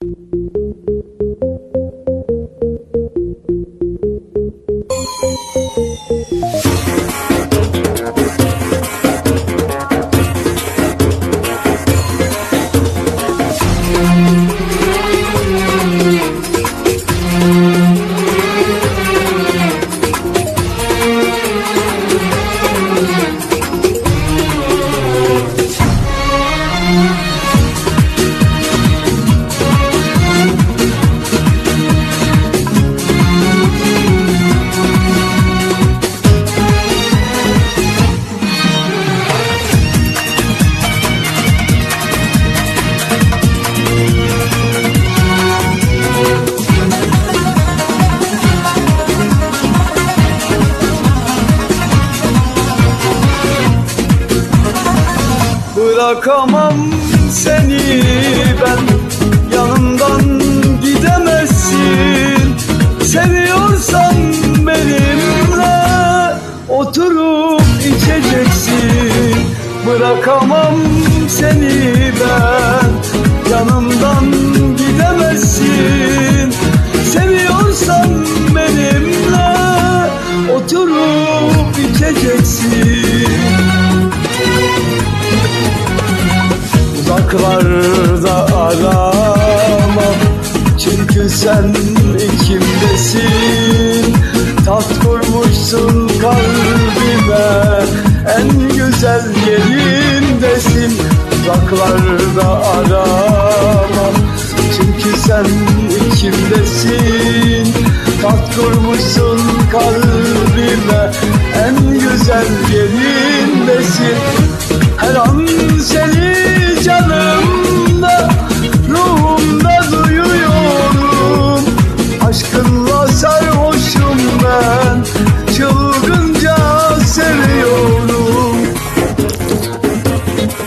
you Bırakamam seni ben. Yanımdan gidemezsin. Seviyorsan benimle Oturup içeceksin. Bırakamam seni ben. Yanımdan gidemezsin. Seviyorsan benimle Oturup içeceksin Uzaklarda aramam Çünkü sen içimdesin. Taht kurmuşsun kalbime. En güzel yerindesin. Uzaklarda aramam Çünkü sen içimdesin. Taht kurmuşsun kalbime